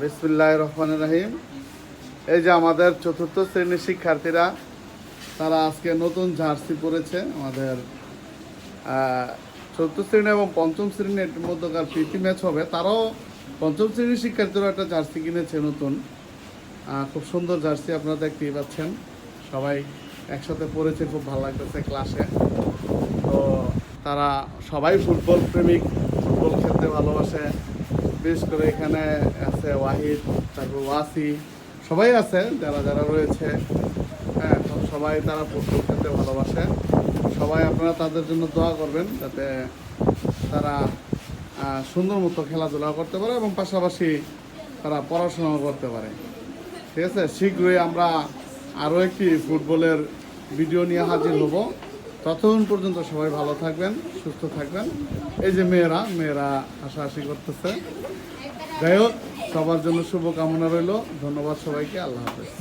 বিসমুল্লাহ রহমান রাহিম। এই যে আমাদের চতুর্থ শ্রেণির শিক্ষার্থীরা, তারা আজকে নতুন জার্সি পরেছে। আমাদের চতুর্থ শ্রেণি এবং পঞ্চম শ্রেণির মধ্যকার প্রীতি ম্যাচ হবে। তারাও পঞ্চম শ্রেণির শিক্ষার্থীরা একটা জার্সি কিনেছে নতুন। খুব সুন্দর জার্সি আপনারা দেখতেই পাচ্ছেন। সবাই একসাথে পড়েছে খুব ভালো লাগতেছে ক্লাসে। তো তারা সবাই ফুটবল প্রেমিক, ফুটবল খেলতে ভালোবাসে। বিশেষ করে এখানে আছে ওয়াহিদ, তারপর ওয়াসি, সবাই আছে, যারা যারা রয়েছে। হ্যাঁ সবাই তারা ফুটবল খেলতে ভালোবাসে। সবাই আপনারা তাদের জন্য দোয়া করবেন যাতে তারা সুন্দর মতো খেলাধুলা করতে পারে এবং পাশাপাশি তারা পড়াশোনাও করতে পারে। ঠিক আছে? শীঘ্রই আমরা আরও একটি ফুটবলের ভিডিও নিয়ে হাজির হব। ততক্ষণ পর্যন্ত সবাই ভালো থাকবেন, সুস্থ থাকবেন। এই যে মেয়েরা মেয়েরা হাসাহাসি করতেছে। যাই হোক, সবার জন্য শুভকামনা রইল। ধন্যবাদ সবাইকে, আল্লাহ হাফেজ।